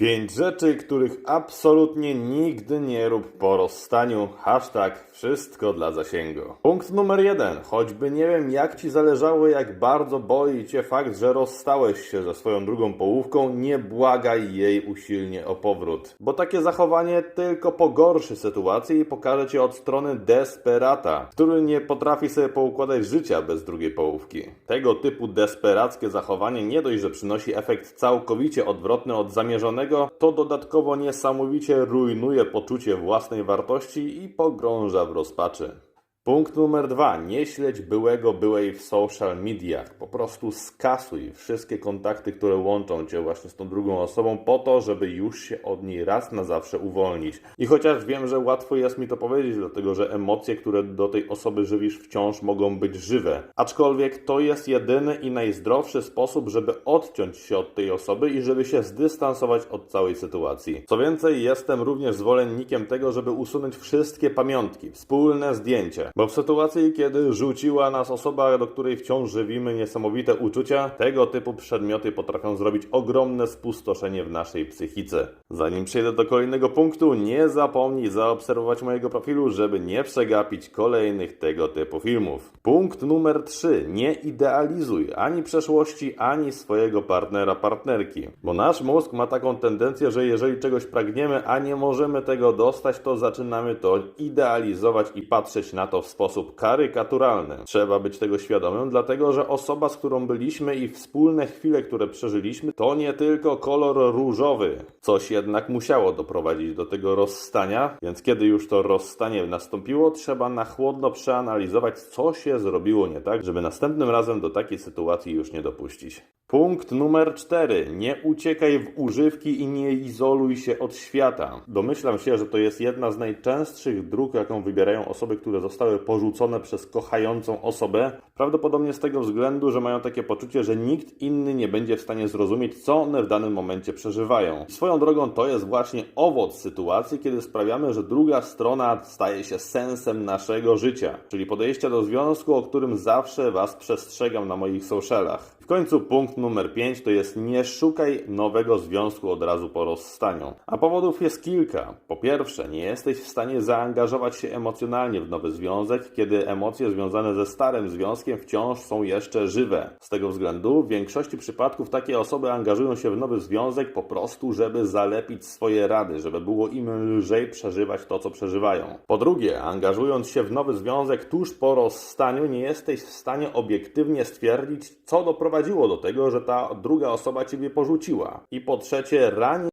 Pięć rzeczy, których absolutnie nigdy nie rób po rozstaniu. Hashtag wszystko dla zasięgu. Punkt numer jeden. Choćby nie wiem jak ci zależało, jak bardzo boi cię fakt, że rozstałeś się ze swoją drugą połówką, nie błagaj jej usilnie o powrót. Bo takie zachowanie tylko pogorszy sytuację i pokaże cię od strony desperata, który nie potrafi sobie poukładać życia bez drugiej połówki. Tego typu desperackie zachowanie nie dość, że przynosi efekt całkowicie odwrotny od zamierzonego, to dodatkowo niesamowicie rujnuje poczucie własnej wartości i pogrąża w rozpaczy. Punkt numer dwa. Nie śledź byłego byłej w social mediach. Po prostu skasuj wszystkie kontakty, które łączą cię właśnie z tą drugą osobą, po to, żeby już się od niej raz na zawsze uwolnić. I chociaż wiem, że łatwo jest mi to powiedzieć, dlatego że emocje, które do tej osoby żywisz, wciąż mogą być żywe. Aczkolwiek to jest jedyny i najzdrowszy sposób, żeby odciąć się od tej osoby i żeby się zdystansować od całej sytuacji. Co więcej, jestem również zwolennikiem tego, żeby usunąć wszystkie pamiątki, wspólne zdjęcie. Bo w sytuacji, kiedy rzuciła nas osoba, do której wciąż żywimy niesamowite uczucia, tego typu przedmioty potrafią zrobić ogromne spustoszenie w naszej psychice. Zanim przejdę do kolejnego punktu, nie zapomnij zaobserwować mojego profilu, żeby nie przegapić kolejnych tego typu filmów. Punkt numer 3. Nie idealizuj ani przeszłości, ani swojego partnera, partnerki. Bo nasz mózg ma taką tendencję, że jeżeli czegoś pragniemy, a nie możemy tego dostać, to zaczynamy to idealizować i patrzeć na to w sposób karykaturalny. Trzeba być tego świadomym, dlatego że osoba, z którą byliśmy i wspólne chwile, które przeżyliśmy, to nie tylko kolor różowy. Coś jednak musiało doprowadzić do tego rozstania, więc kiedy już to rozstanie nastąpiło, trzeba na chłodno przeanalizować, co się zrobiło nie tak, żeby następnym razem do takiej sytuacji już nie dopuścić. Punkt numer 4. Nie uciekaj w używki i nie izoluj się od świata. Domyślam się, że to jest jedna z najczęstszych dróg, jaką wybierają osoby, które zostały porzucone przez kochającą osobę. Prawdopodobnie z tego względu, że mają takie poczucie, że nikt inny nie będzie w stanie zrozumieć, co one w danym momencie przeżywają. I swoją drogą to jest właśnie owoc sytuacji, kiedy sprawiamy, że druga strona staje się sensem naszego życia, czyli podejścia do związku, o którym zawsze Was przestrzegam na moich socialach. Końcu punkt numer 5 to jest nie szukaj nowego związku od razu po rozstaniu. A powodów jest kilka. Po pierwsze, nie jesteś w stanie zaangażować się emocjonalnie w nowy związek, kiedy emocje związane ze starym związkiem wciąż są jeszcze żywe. Z tego względu w większości przypadków takie osoby angażują się w nowy związek po prostu, żeby zalepić swoje rady, żeby było im lżej przeżywać to, co przeżywają. Po drugie, angażując się w nowy związek tuż po rozstaniu, nie jesteś w stanie obiektywnie stwierdzić, co doprowadziło do tego, że ta druga osoba ciebie porzuciła. I po trzecie, rani